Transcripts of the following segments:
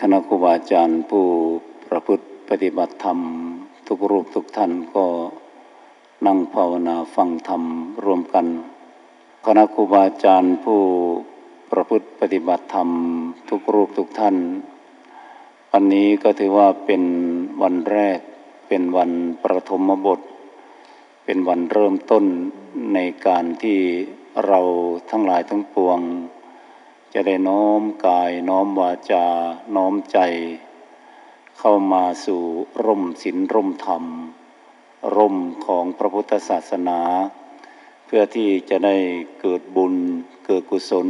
คณะครูบาอาจารย์ผู้ประพฤติปฏิบัติธรรม ทุกรูปทุกท่านก็นั่งภาวนาฟังธรรมรวมกัน คณะครูบาอาจารย์ผู้ประพฤติปฏิบัติธรรม ทุกรูปทุกท่าน วันนี้ก็ถือว่าเป็นวันแรกเป็นวันประถมบท เป็นวันเริ่มต้นในการที่เราทั้งหลายทั้งปวง จะได้น้อมกายน้อมวาจา น้อมใจ เข้ามาสู่ร่มศีลร่มธรรม ร่มของพระพุทธศาสนา เพื่อที่จะได้เกิดบุญ เกิดกุศล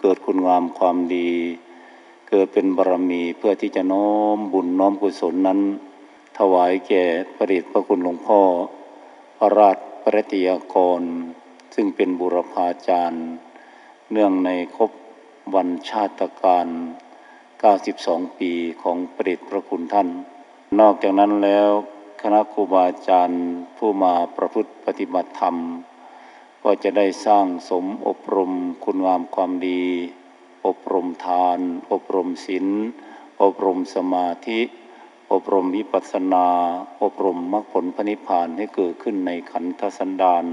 เกิดคุณงามความดี เกิดเป็นบารมีเพื่อที่จะน้อมบุญน้อมกุศลนั้น ถวายแก่พระเดชพระคุณหลวงพ่อ พระราชปริตยากร ซึ่งเป็นบุรพาจารย์ เนื่องในครบ วันชาติการ 92 ปีของประเดชพระคุณท่าน นอกจากนั้นแล้วคณะครูบาอาจารย์ผู้มาประพฤติปฏิบัติธรรม ก็จะได้สร้างสมอบรมคุณงามความดี อบรมทาน อบรมศีลอบรมสมาธิ อบรมวิปัสสนา อบรมมรรคผลพระนิพพานให้เกิดขึ้นในขันธสันดาน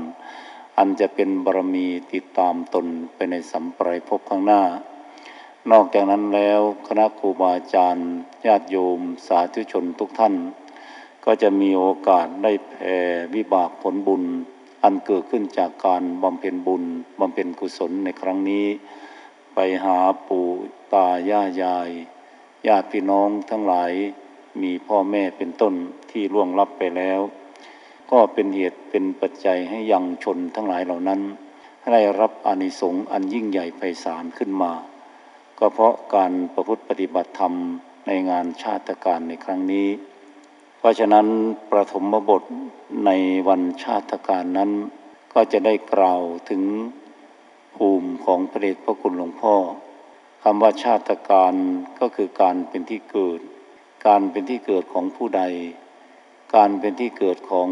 อันจะเป็นบารมีติดตามตนไปในสัมปรายภพข้างหน้า นอกจากนั้นแล้วคณะครูบาอาจารย์ญาติโยมสาธุชนทุกท่าน ก็จะมีโอกาสได้แผ่วิบากผลบุญ อันเกิดขึ้นจากการบำเพ็ญบุญบำเพ็ญกุศลในครั้งนี้ ไปหาปู่ตาย่ายายญาติพี่น้องทั้งหลายมีพ่อแม่เป็นต้นที่ล่วงลับไปแล้ว ก็เป็นเหตุเป็นปัจจัยให้ยังชนทั้งหลายเหล่านั้นได้รับอานิสงส์อันยิ่งใหญ่ไพศาลขึ้นมา ก็เพราะการประพฤติปฏิบัติธรรมในงานชาติการในครั้งนี้ เพราะฉะนั้นประถมบทในวันชาติการนั้น ก็จะได้กล่าวถึงภูมิของพระเดชพระคุณหลวงพ่อคำว่าชาติการก็คือการเป็นที่เกิด การเป็นที่เกิดของผู้ใด การเป็นที่เกิดของ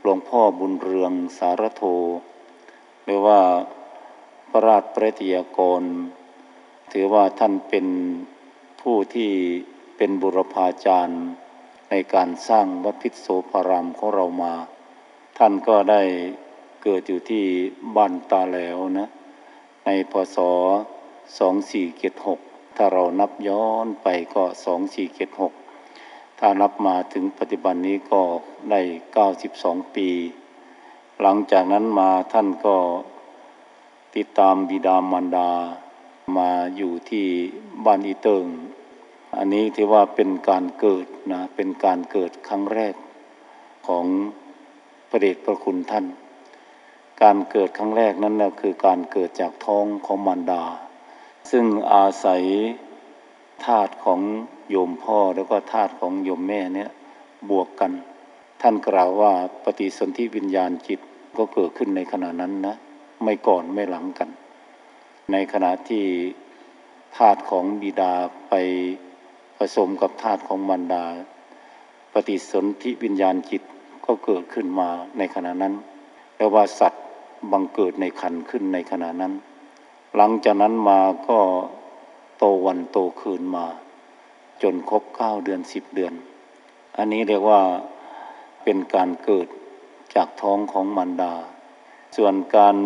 หลวงพ่อบุญเรืองสารโท หรือว่าพระราชประติยากร ถือว่าท่านเป็นผู้ที่เป็นบุรพาจารย์ในการสร้างวัดพิษโสภารามของเรามา ท่านก็ได้เกิดอยู่ที่บ้านตาแหลวนะ ในพศ 2476 ถ้าเรานับย้อนไปก็ 2476 ถ้านับมาถึงปัจจุบันนี้ก็ได้ 92 ปี หลังจากนั้นมาท่านก็ติดตามบิดามารดา มาอยู่ที่บ้านอีเติง อันนี้ที่ว่าเป็นการเกิดนะ เป็นการเกิดครั้งแรกของพระเดชพระคุณท่าน การเกิดครั้งแรกนั้นนะคือการเกิดจากท้องของมารดา ซึ่งอาศัยธาตุของโยมพ่อแล้วก็ธาตุของโยมแม่เนี่ยบวกกัน ท่านกล่าวว่าปฏิสนธิวิญญาณจิตก็เกิดขึ้นในขณะนั้นนะ ไม่ก่อนไม่หลังกัน ในขณะที่ธาตุของบิดาไปผสมกับธาตุของมารดา ปฏิสนธิวิญญาณจิตก็เกิดขึ้นมาในขณะนั้นแปลว่าสัตว์บังเกิดในขันขึ้นในขณะนั้น หลังจากนั้นมาก็โตวันโตคืนมา จนครบเก้าเดือนสิบเดือน อันนี้เรียกว่าเป็นการเกิดจากท้องของมารดา ส่วนการ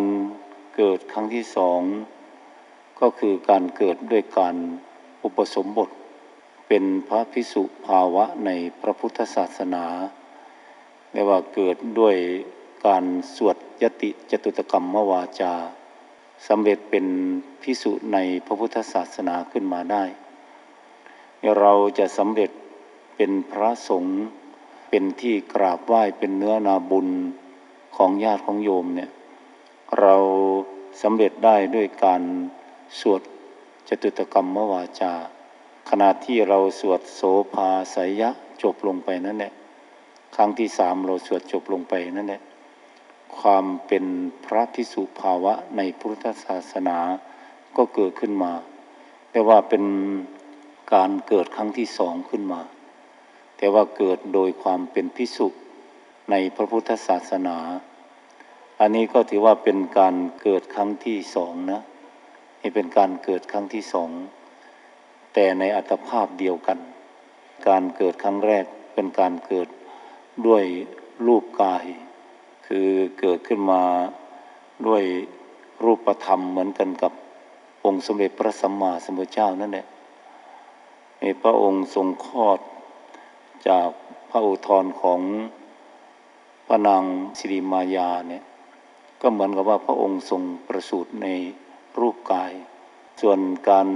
เกิดครั้งที่สอง ก็คือการเกิดด้วยการอุปสมบท เป็นพระพิสุภาวะในพระพุทธศาสนาเรียกว่าเกิดด้วยการสวดยติจตุตกรรมมวาจาสำเร็จเป็นพิสุในพระพุทธศาสนาขึ้นมาได้ เราจะสำเร็จเป็นพระสงฆ์เป็นที่กราบไหว้เป็นเนื้อนาบุญของญาติของโยมเนี่ยเราสำเร็จได้ด้วยการ สวดจตุตกรรมมวาจา ขณะที่เราสวดโสภาสยะจบลงไปนั่นแหละครั้งที่สามเราสวดจบลงไปนั่นแหละความเป็นพระพิสุภาวะในพุทธศาสนาก็เกิดขึ้นมา แต่ว่าเป็นการเกิดครั้งที่สองขึ้นมา แต่ว่าเกิดโดยความเป็นพิสุในพระพุทธศาสนา อันนี้ก็ถือว่าเป็นการเกิดครั้งที่สองนะ นี่เป็นการเกิดครั้งที่สอง แต่ในอัตภาพเดียวกัน การเกิดครั้งแรกเป็นการเกิดด้วยรูปกาย คือเกิดขึ้นมาด้วยรูปธรรมเหมือนกันกับองค์สมเด็จพระสัมมาสัมพุทธเจ้านั่นแหละพระองค์ทรงคลอดจากพระอุทธรของพระนางสิริมายาเนี่ยก็เหมือนกับว่าพระองค์ทรงประสูติใน รูปกาย ส่วนการ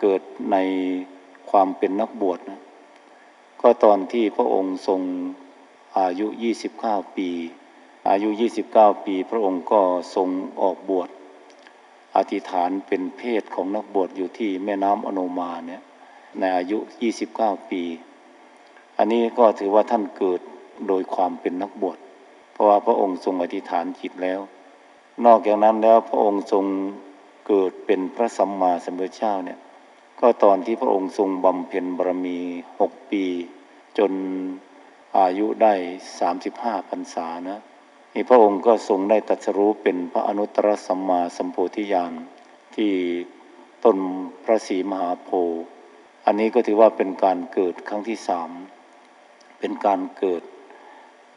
เกิดในความเป็นนักบวชนะก็ตอนที่พระองค์ทรงอายุ 29 ปี อายุ 29 ปี พระองค์ก็ทรงออกบวช อธิษฐานเป็นเพศของนักบวชอยู่ที่แม่น้ำอโนมาเนี่ยในอายุ 29 ปี อันนี้ก็ถือว่าท่านเกิดโดยความเป็นนักบวช เพราะว่าพระองค์ทรงอธิษฐานจิตแล้ว นอกจากนั้นแล้วพระองค์ทรง เกิดเป็นพระสัมมาสัมพุทธเจ้าเนี่ย ก็ตอนที่พระองค์ทรงบำเพ็ญบารมีหกปี จนอายุได้สามสิบห้าพรรษานะนี่พระองค์ก็ทรงได้ตรัสรู้เป็นพระอนุตตรสัมมาสัมโพธิญาณที่ต้นพระศรีมหาโพธิ์อันนี้ก็ถือว่าเป็นการเกิดครั้งที่สามเป็นการเกิด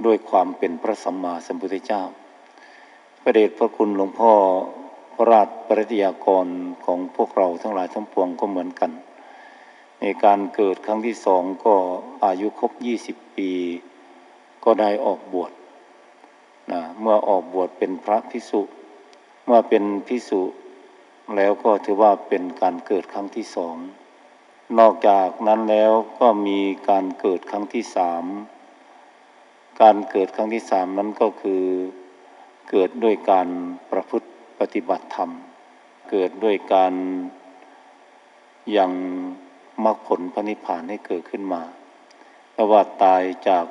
ด้วยความเป็นพระสัมมาสัมพุทธเจ้า พระเดชพระคุณหลวงพ่อ ราชปริยากรของพวกเราทั้งหลายทั้งปวงก็เหมือนกัน ในการเกิดครั้งที่สองก็อายุครบยี่สิบปี ก็ได้ออกบวชนะเมื่อออกบวชเป็นพระพิสุเมื่อเป็นพิสุแล้วก็ถือว่าเป็นการเกิดครั้งที่สอง นอกจากนั้นแล้วก็มีการเกิดครั้งที่สาม การเกิดครั้งที่สามนั้นก็คือเกิดด้วยการประพฤติ ปฏิบัติธรรม เกิดด้วยการยังมรรคผลพระนิพพานให้เกิดขึ้นมาเพราะว่าตายจาก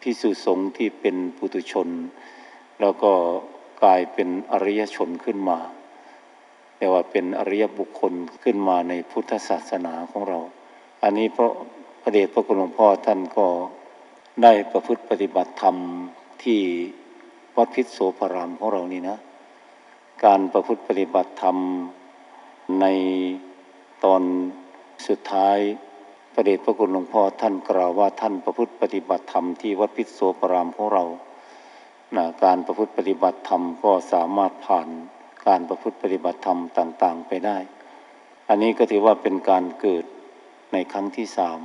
พิสุสงฆ์ที่เป็นปุถุชน แล้วก็กลายเป็นอริยชนขึ้นมา แต่ว่าเป็นอริยบุคคลขึ้นมาในพุทธศาสนาของเรา อันนี้เพราะพระเดชพระคุณหลวงพ่อท่านก็ได้ประพฤติปฏิบัติธรรมที่วัดพิษโสพรามของเรานี่นะ การประพฤติปฏิบัติธรรม ในตอนสุดท้ายพระเดชพระคุณหลวงพ่อท่านกล่าวว่าท่านประพฤติปฏิบัติธรรมที่วัดพิษโสพรามของเรานะการประพฤติปฏิบัติธรรมก็สามารถผ่านการประพฤติปฏิบัติธรรมต่างๆ ไปได้ อันนี้ก็ถือว่าเป็นการเกิดในครั้งที่สาม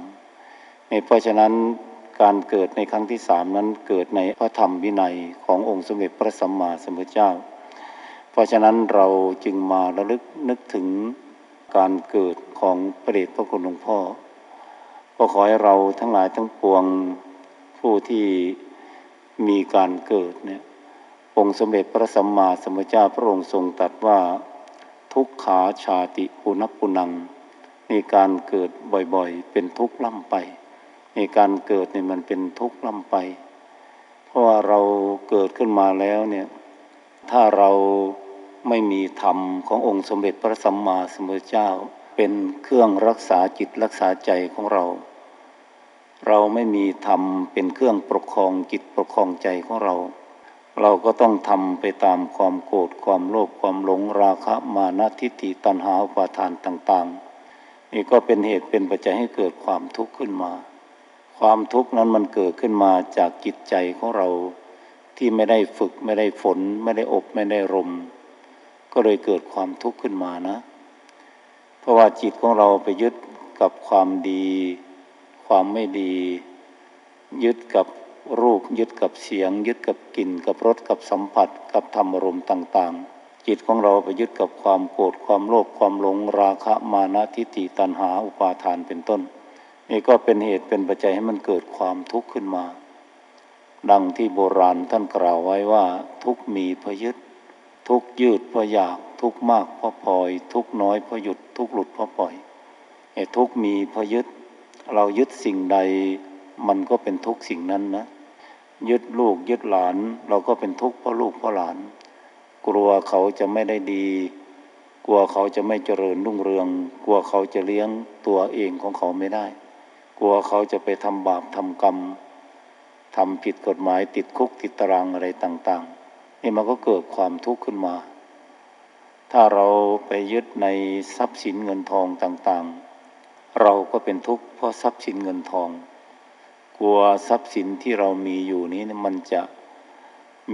เพราะฉะนั้นการเกิดในครั้งที่สามนั้นเกิดในพระธรรมวินัยขององค์สมเด็จพระสัมมาสัมพุทธเจ้า เพราะฉะนั้นเราจึงมาระลึกนึกถึงการเกิดของพระเดชพระคุณหลวงพ่อ ก็ขอให้เราทั้งหลายทั้งปวงผู้ที่มีการเกิดเนี่ยองค์สมเด็จพระสัมมาสัมพุทธเจ้าพระองค์ทรงตรัสว่าทุกขาชาติปุณปุนังในการเกิดบ่อยๆ เป็นทุกข์ล่ำไปในการเกิดเนี่ยมันเป็นทุกข์ล่ำไป เพราะว่าเราเกิดขึ้นมาแล้วเนี่ยถ้าเรา ไม่มีธรรมขององค์สมเด็จพระสัมมาสัมพุทธเจ้า เป็นเครื่องรักษาจิตรักษาใจของเรา เราไม่มีธรรมเป็นเครื่องปกครองจิตปกครองใจของเรา เราก็ต้องทำไปตามความโกรธความโลภความหลงราคะมานะทิฏฐิตัณหาอุปาทานต่าง ๆ นี่ก็เป็นเหตุเป็นปัจจัยให้เกิดความทุกข์ขึ้นมา ความทุกข์นั้นมันเกิดขึ้นมาจากจิตใจของเราที่ไม่ได้ฝึกไม่ได้ฝน ไม่ได้อบไม่ได้รม ก็เลยเกิดความทุกข์ขึ้นมานะ เพราะว่าจิตของเราไปยึดกับความดี ความไม่ดี ยึดกับรูป ยึดกับเสียง ยึดกับกลิ่น กับรส กับสัมผัส กับธรรมอารมณ์ต่าง ๆ จิตของเราไปยึดกับความโกรธ ความโลภ ความหลง ราคะ มานะ ทิฏฐิ ตัณหา อุปาทาน เป็นต้น นี่ก็เป็นเหตุเป็นปัจจัยให้มันเกิดความทุกข์ขึ้นมา ดังที่โบราณท่านกล่าวไว้ว่าทุกมีพยึด ทุกยืดเพราะอยากทุกมากเพราะพลอย ทุกน้อยเพราะหยุด ทุกหลุดเพราะปล่อยไอ้ทุกมีเพราะยึด เรายึดสิ่งใด มันก็เป็นทุกสิ่งนั้นนะ ยึดลูกยึดหลาน เราก็เป็นทุกข์เพราะลูกเพราะหลาน กลัวเขาจะไม่ได้ดี กลัวเขาจะไม่เจริญรุ่งเรือง กลัวเขาจะเลี้ยงตัวเองของเขาไม่ได้ กลัวเขาจะไปทำบาปทำกรรมทำผิดกฎหมายติดคุกติดตารางอะไรต่าง ๆ นี่มันก็เกิดความทุกข์ขึ้นมา ถ้าเราไปยึดในทรัพย์สินเงินทองต่างๆ เราก็เป็นทุกข์เพราะทรัพย์สินเงินทอง กลัวทรัพย์สินที่เรามีอยู่นี้มันจะ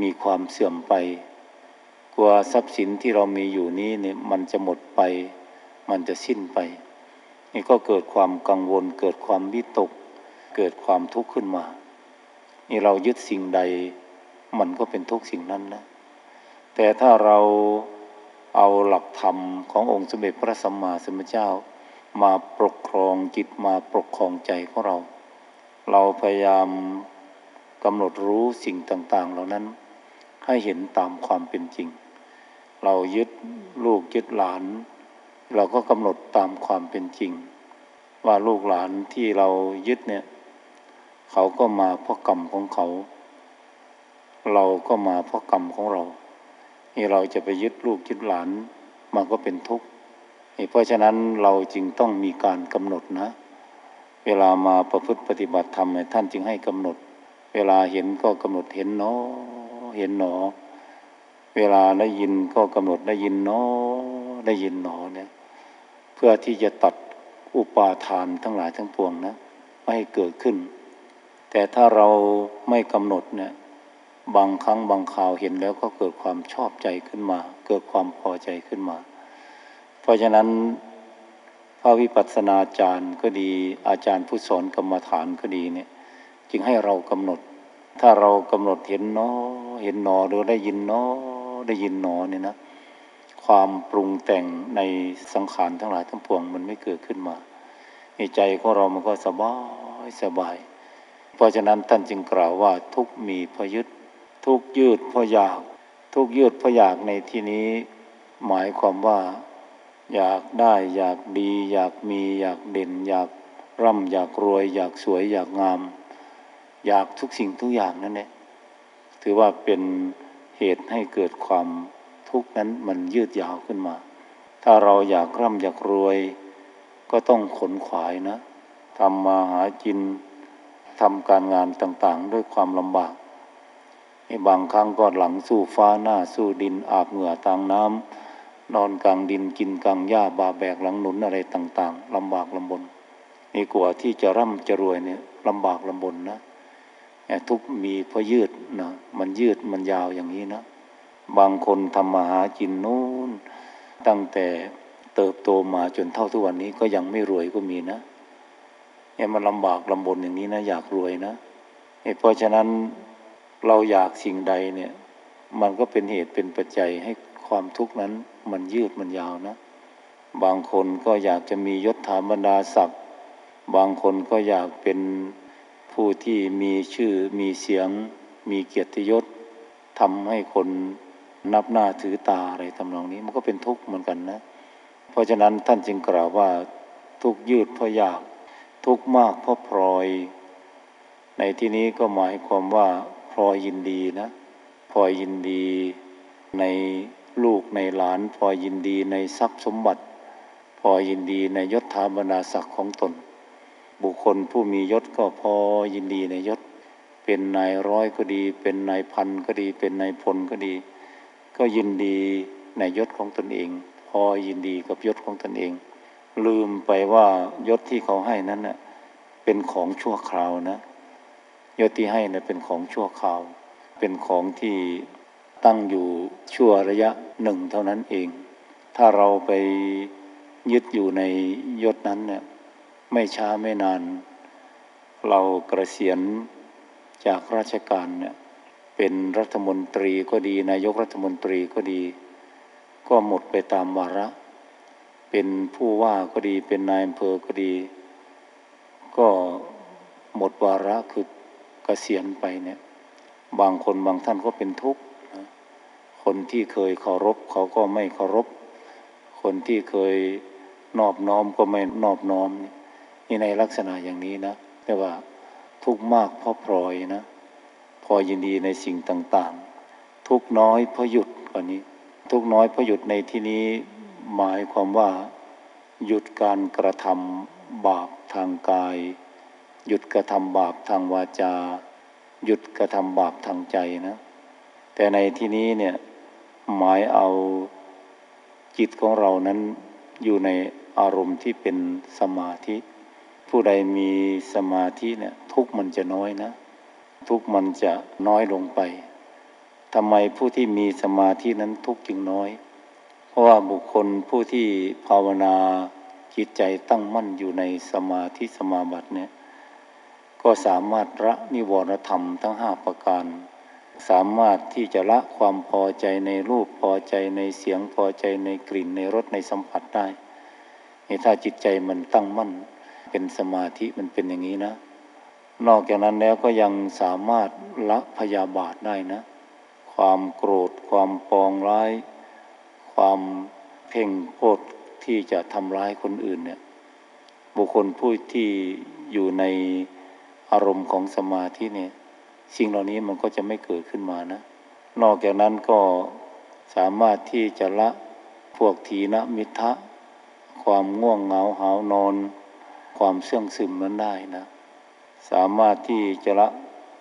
มีความเสื่อมไป กลัวทรัพย์สินที่เรามีอยู่นี้เนี่ยมันจะหมดไป มันจะสิ้นไป นี่ก็เกิดความกังวล เกิดความวิตก เกิดความทุกข์ขึ้นมา นี่เรายึดสิ่งใด มันก็เป็นทุกสิ่งนั้นนะ แต่ถ้าเราเอาหลักธรรมขององค์สมเด็จพระสัมมาสัมพุทธเจ้า มาปกครองจิตมาปกครองใจของเรา เราพยายามกำหนดรู้สิ่งต่างๆ เหล่านั้นให้เห็นตามความเป็นจริง เรายึดลูกยึดหลาน เราก็กำหนดตามความเป็นจริง ว่าลูกหลานที่เรายึดเนี่ย เขาก็มาเพราะกรรมของเขา เราก็มาเพราะกรรมของเรานี่เราจะไปยึดลูกยึดหลานมันก็เป็นทุกข์เพราะฉะนั้นเราจึงต้องมีการกำหนดนะ เวลามาประพฤติปฏิบัติธรรมท่านจึงให้กำหนด เวลาเห็นก็กำหนดเห็นเนาะเห็นหนอ เวลาได้ยินก็กำหนดได้ยินเนาะได้ยินหนอเนี่ยเพื่อที่จะตัดอุปาทานทั้งหลายทั้งปวงนะไม่ให้เกิดขึ้น แต่ถ้าเราไม่กำหนดเนี่ย บางครั้งบางคราวเห็นแล้วก็เกิดความชอบใจขึ้นมา เกิดความพอใจขึ้นมา เพราะฉะนั้นพระวิปัสสนาจารย์ก็ดีอาจารย์ผู้สอนกรรมฐานก็ดีเนี่ย จึงให้เรากำหนด ถ้าเรากำหนดเห็นเนอเห็นหนอหรือได้ยินเนอได้ยินหนอเนี่ยนะความปรุงแต่งในสังขารทั้งหลายทั้งปวงมันไม่เกิดขึ้นมาในใจของเรามันก็สบายสบาย เพราะฉะนั้นท่านจึงกล่าวว่าทุกมีพยึด ทุกยืดเพราะอยาก ทุกยืดเพราะอยากในที่นี้ หมายความว่า อยากได้อยากดี อยากมีอยากเด่น อยากร่ำอยากรวย อยากสวย อยากงาม อยากทุกสิ่งทุกอย่างนั่นเองถือว่าเป็นเหตุให้เกิดความทุกข์นั้นมันยืดยาวขึ้นมา ถ้าเราอยากร่ำอยากรวย ก็ต้องขนขวายนะทำมาหากินทำการงานต่างๆ ด้วยความลำบาก บางครั้งก็หลังสู้ฟ้าหน้าสู้ดินอาบเหงื่อตางน้ำนอนกลางดินกินกลางหญ้าบาแบกหลังหนุนอะไรต่าง ๆลำบากลำบนนี่กว่าที่จะร่ำจะรวยเนี่ยลำบากลำบนนะทุกมีเพราะยืดนะมันยืดมันยาวอย่างนี้นะ บางคนทำมาหากินนู้นตั้งแต่เติบโตมาจนเท่าทุกวันนี้ก็ยังไม่รวยก็มีนะเนี่ยมันลำบากลำบนอย่างนี้นะ อยากรวยนะเพราะฉะนั้น เราอยากสิ่งใดเนี่ย มันก็เป็นเหตุเป็นปัจจัยให้ความทุกข์นั้นมันยืดมันยาวนะ บางคนก็อยากจะมียศถาบรรดาศักดิ์บางคนก็อยากเป็นผู้ที่มีชื่อมีเสียง มีเกียรติยศทำให้คนนับหน้าถือตาอะไรทำนองนี้มันก็เป็นทุกข์เหมือนกันนะ เพราะฉะนั้นท่านจึงกล่าวว่าทุกยืดเพราะอยากทุกมากเพราะพลอย ในที่นี้ก็หมายความว่า พลอยยินดีนะพลอยยินดีในลูกในหลานพลอยยินดีในทรัพย์สมบัติพลอยยินดีในยศถาบรรดาศักดิ์ของตน บุคคลผู้มียศก็พอยินดีในยศ เป็นนายร้อยก็ดี เป็นนายพันก็ดี เป็นนายพลก็ดี ก็ยินดีในยศของตนเอง พอยินดีกับยศของตนเอง ลืมไปว่ายศที่เขาให้นั้นเน่ะเป็นของชั่วคราวนะ ยศที่ให้นะเป็นของชั่วคราว เป็นของที่ตั้งอยู่ชั่วระยะหนึ่งเท่านั้นเอง ถ้าเราไปยึดอยู่ในยศนั้นเนี่ยไม่ช้าไม่นาน เรากระเสียนจากราชการเนี่ยเป็นรัฐมนตรีก็ดี นายกรัฐมนตรีก็ดี ก็หมดไปตามวาระ เป็นผู้ว่าก็ดีเป็นนายอำเภอก็ดี ก็หมดวาระคือ กษียณไปเนี่ย บางคนบางท่านก็เป็นทุกข์คนที่เคยเคารพเขาก็ไม่เคารพ คนที่เคยนอบน้อมก็ไม่นอบน้อม นี่ในลักษณะอย่างนี้นะ แต่ว่าทุกข์มากเพราะพลอยนะพอยินดีในสิ่งต่างๆ ทุกน้อยเพราะหยุดกว่านี้ ทุกน้อยเพราะหยุดในที่นี้หมายความว่า หยุดการกระทำบาปทางกาย หยุดกระทำบาปทางวาจา หยุดกระทำบาปทางใจนะ แต่ในที่นี้เนี่ยหมายเอาจิตของเรานั้นอยู่ในอารมณ์ที่เป็นสมาธิ ผู้ใดมีสมาธิเนี่ยทุกมันจะน้อยนะ ทุกมันจะน้อยลงไปทำไมผู้ที่มีสมาธินั้นทุกจึงน้อย เพราะว่าบุคคลผู้ที่ภาวนาจิตใจตั้งมั่นอยู่ในสมาธิสมาบัติเนี่ย ก็สามารถละนิวรธรรมทั้งห้าประการ สามารถที่จะละความพอใจในรูปพอใจในเสียงพอใจในกลิ่นในรสในสัมผัสได้นี่ถ้าจิตใจมันตั้งมั่น เป็นสมาธิมันเป็นอย่างนี้นะ นอกจากนั้นแล้วก็ยังสามารถละพยาบาทได้นะ ความโกรธความปองร้าย ความเพ่งโพดที่จะทำร้ายคนอื่นเนี่ยบุคคลผู้ที่อยู่ใน อารมณ์ของสมาธิเนี่ยสิ่งเหล่านี้มันก็จะไม่เกิดขึ้นมานะ นอกจากนั้นก็สามารถที่จะละพวกทีนะมิทะความง่วงเหงาหานอน ความเสื่องซึมนั้นได้นะ สามารถที่จะละ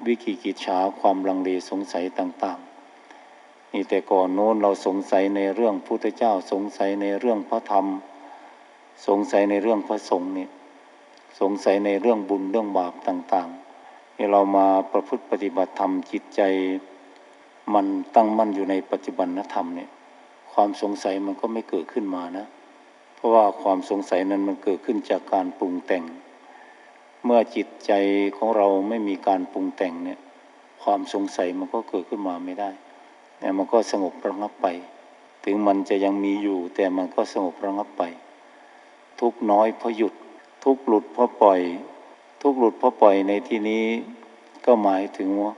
วิกิกิจฉาความลังเลสงสัยต่างๆ นี่แต่ก่อนโน้นเราสงสัยในเรื่องพุทธเจ้าสงสัยในเรื่องพระธรรม สงสัยในเรื่องพระสงฆ์เนี่ย สงสัยในเรื่องบุญเรื่องบาปต่างๆนี่เรามาประพฤติปฏิบัติธรรมจิตใจ มันตั้งมั่นอยู่ในปัจจุบันธรรมเนี่ยความสงสัยมันก็ไม่เกิดขึ้นมานะ เพราะว่าความสงสัยนั้นมันเกิดขึ้นจากการปรุงแต่ง เมื่อจิตใจของเราไม่มีการปรุงแต่งเนี่ยความสงสัยมันก็เกิดขึ้นมาไม่ได้เนี่ยมันก็สงบระงับไป ถึงมันจะยังมีอยู่แต่มันก็สงบระงับไป ทุกน้อยเพราะหยุด ทุกหลุดเพราะปล่อย ทุกหลุดเพราะปล่อยในที่นี้ ก็หมายถึงว่า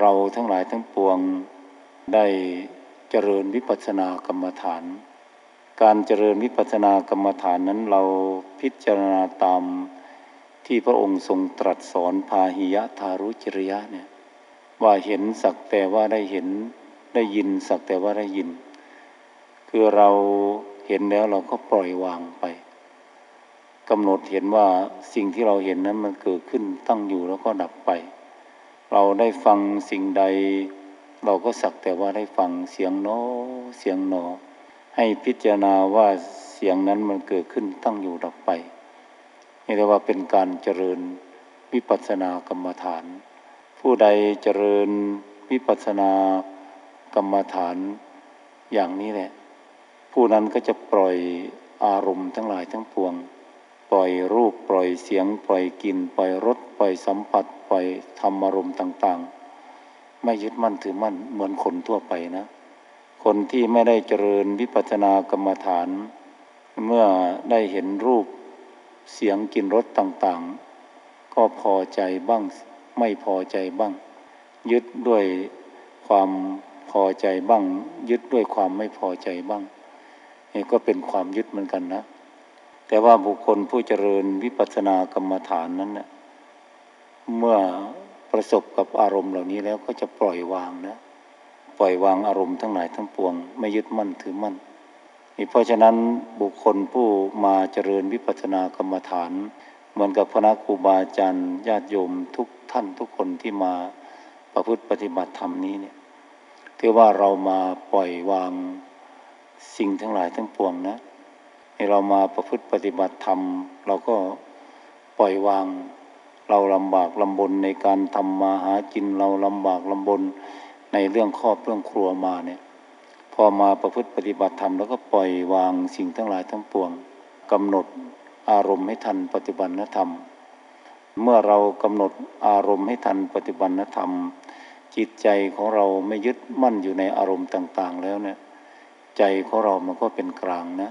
เราทั้งหลายทั้งปวงได้เจริญวิปัสสนากรรมฐาน การเจริญวิปัสสนากรรมฐานนั้นเราพิจารณาตามที่พระองค์ทรงตรัสสอนพาหิยะทารุจริยะเนี่ยว่าเห็นสักแต่ว่าได้เห็นได้ยินสักแต่ว่าได้ยิน คือเราเห็นแล้วเราก็ปล่อยวางไป กำหนดเห็นว่าสิ่งที่เราเห็นนั้นมันเกิดขึ้นตั้งอยู่แล้วก็ดับไป เราได้ฟังสิ่งใด เราก็สักแต่ว่าได้ฟังเสียงโนเสียงหนอ ให้พิจารณาว่าเสียงนั้นมันเกิดขึ้นตั้งอยู่ดับไปนี่เรียกว่าเป็นการเจริญวิปัสสนากรรมฐาน ผู้ใดเจริญวิปัสสนากรรมฐานอย่างนี้แหละ ผู้นั้นก็จะปล่อยอารมณ์ทั้งหลายทั้งปวง ปล่อยรูปปล่อยเสียง ปล่อยกลิ่นปล่อยรสปล่อยสัมผัส ปล่อยธรรมารมณ์ต่าง ๆ ไม่ยึดมั่นถือมั่นเหมือนคนทั่วไปนะ คนที่ไม่ได้เจริญวิปัสสนากรรมฐาน เมื่อได้เห็นรูปเสียงกลิ่นรสต่างๆ ก็พอใจบ้างไม่พอใจบ้าง ยึดด้วยความพอใจบ้าง ยึดด้วยความไม่พอใจบ้างนี่ก็เป็นความยึดเหมือนกันนะ แต่ว่าบุคคลผู้เจริญวิปัสสนากรรมฐานนั้นนะเมื่อประสบกับอารมณ์เหล่านี้แล้วก็จะปล่อยวางนะปล่อยวางอารมณ์ทั้งหลายทั้งปวง ไม่ยึดมั่นถือมั่นนี่เพราะฉะนั้นบุคคลผู้มาเจริญวิปัสสนากรรมฐาน เหมือนกับพระครูบาอาจารย์ญาติโยมทุกท่านทุกคนที่มาประพฤติปฏิบัติธรรมนี้เนี่ยถือว่าเรามาปล่อยวางสิ่งทั้งหลายทั้งปวงนะ ให้เรามาประพฤติปฏิบัติธรรม เราก็ปล่อยวาง เราลำบากลำบนในการทำมาหากินเราลำบากลำบนในเรื่องครอบเรื่องครัวมาเนี่ย พอมาประพฤติปฏิบัติธรรม แล้วก็ปล่อยวางสิ่งทั้งหลายทั้งปวงกำหนดอารมณ์ให้ทันปฏิบัติธรรม เมื่อเรากำหนดอารมณ์ให้ทันปฏิบัติธรรม จิตใจของเราไม่ยึดมั่นอยู่ในอารมณ์ต่าง ๆ แล้วเนี่ย ใจของเรามันก็เป็นกลางนะ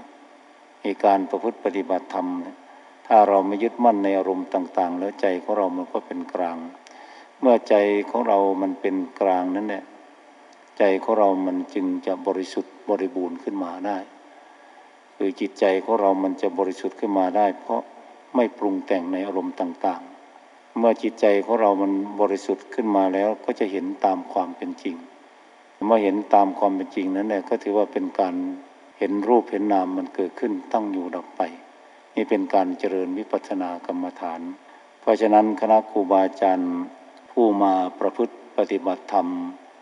ในการประพฤติปฏิบัติธรรม ถ้าเราไม่ยึดมั่นในอารมณ์ต่าง ๆ แล้วใจของเรามันก็เป็นกลาง เมื่อใจของเรามันเป็นกลางนั้นเนี่ยใจของเรามันจึงจะบริสุทธิ์บริบูรณ์ขึ้นมาได้ คือจิตใจของเรามันจะบริสุทธิ์ขึ้นมาได้ เพราะไม่ปรุงแต่งในอารมณ์ต่าง ๆ เมื่อจิตใจของเรามันบริสุทธิ์ขึ้นมาแล้วก็จะเห็นตามความเป็นจริง เมื่อเห็นตามความเป็นจริงนั้นแหละก็ถือว่าเป็นการ เห็นรูปเห็นนามมันเกิดขึ้นตั้งอยู่ดับไป นี่เป็นการเจริญวิปัสสนากรรมฐาน เพราะฉะนั้นคณะครูบาอาจารย์ผู้มาประพฤติปฏิบัติธรรม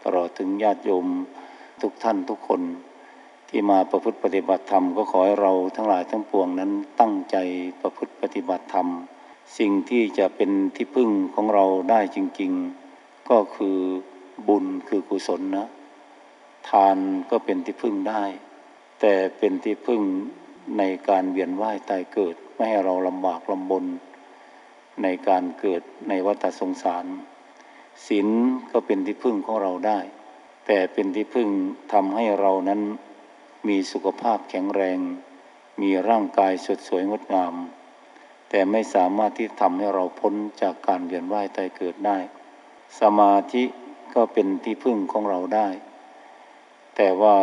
ตลอดถึงญาติโยมทุกท่านทุกคน ที่มาประพฤติปฏิบัติธรรมก็ขอให้เราทั้งหลายทั้งปวงนั้นตั้งใจประพฤติปฏิบัติธรรม สิ่งที่จะเป็นที่พึ่งของเราได้จริง ๆ ก็คือบุญคือกุศลนะ ทานก็เป็นที่พึ่งได้ แต่เป็นที่พึ่งในการเวียนว่ายตายเกิด ไม่ให้เราลำบากลำบน ในการเกิดในวัฏสงสารศีลก็เป็นที่พึ่งของเราได้ แต่เป็นที่พึ่งทำให้เรานั้นมีสุขภาพแข็งแรง มีร่างกายสดสวยงดงาม แต่ไม่สามารถที่ทำให้เราพ้นจากการเวียนว่ายตายเกิดได้ สมาธิก็เป็นที่พึ่งของเราได้ แต่ว่า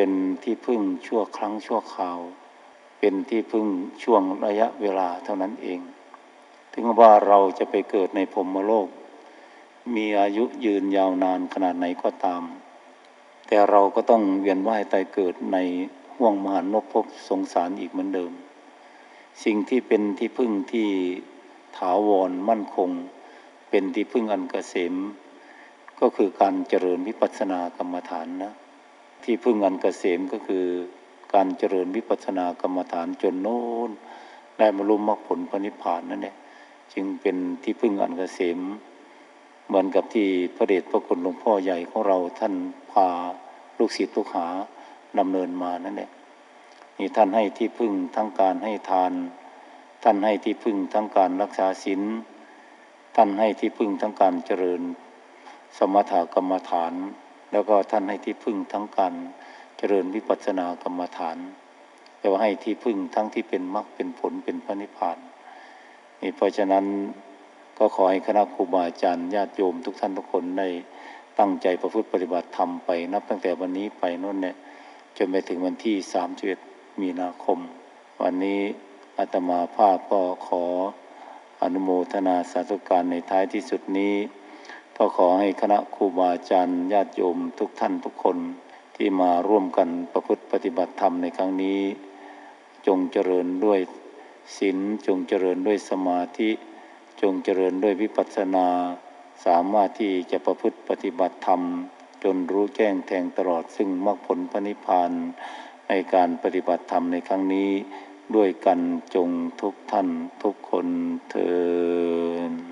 เป็นที่พึ่งชั่วครั้งชั่วคราว เป็นที่พึ่งช่วงระยะเวลาเท่านั้นเอง ถึงว่าเราจะไปเกิดในพรมโลก มีอายุยืนยาวนานขนาดไหนก็ตาม แต่เราก็ต้องเวียนว่ายตายเกิดในห่วงมหานพภพสงสารอีกเหมือนเดิม สิ่งที่เป็นที่พึ่งที่ถาวรมั่นคง เป็นที่พึ่งอันกเกษมก็คือการเจริญวิปัสสนากรรมฐานนะ ที่พึ่งอันกเกษมก็คือการเจริญวิปัสสนากรรมฐานจนโน้นได้บรรลุมรรคผลพระนิพพานนั่นแหละจึงเป็นที่พึ่งอันกเกษมเหมือนกับที่พระเดชพระคุณหลวงพ่อใหญ่ของเราท่านพาลูกศิษย์ลูกหาดำเนินมานั่นแหละนี่ท่านให้ที่พึ่งทั้งการให้ทาน ท่านให้ที่พึ่งทั้งการรักษาศีลท่านให้ที่พึ่งทั้งการเจริญ สมถกรรมฐาน แล้วก็ท่านให้ที่พึ่งทั้งการเจริญวิปัสสนากรรมฐานแปลว่าให้ที่พึ่งทั้งที่เป็นมรรคเป็นผลเป็นพระนิพพานนี่เพราะฉะนั้นก็ขอให้คณะครูบาอาจารย์ญาติโยมทุกท่านทุกคนได้ตั้งใจประพฤติปฏิบัติธรรมไป นับตั้งแต่วันนี้ไปโน่นเนี่ยจนไปถึงวันที่สามสิบเอ็ดมีนาคม วันนี้อาตมาภาพก็ขออนุโมทนาสาธุการในท้ายที่สุดนี้ ก็ขอให้คณะครูบาอาจารย์ญาติโยมทุกท่านทุกคนที่มาร่วมกันประพฤติปฏิบัติธรรมในครั้งนี้ จงเจริญด้วยศีลจงเจริญด้วยสมาธิจงเจริญด้วยวิปัสสนา สามารถที่จะประพฤติปฏิบัติธรรม จนรู้แจ้งแทงตลอดซึ่งมรรคผลพระนิพพานในการปฏิบัติธรรมในครั้งนี้ ด้วยกันจงทุกท่านทุกคนเทอ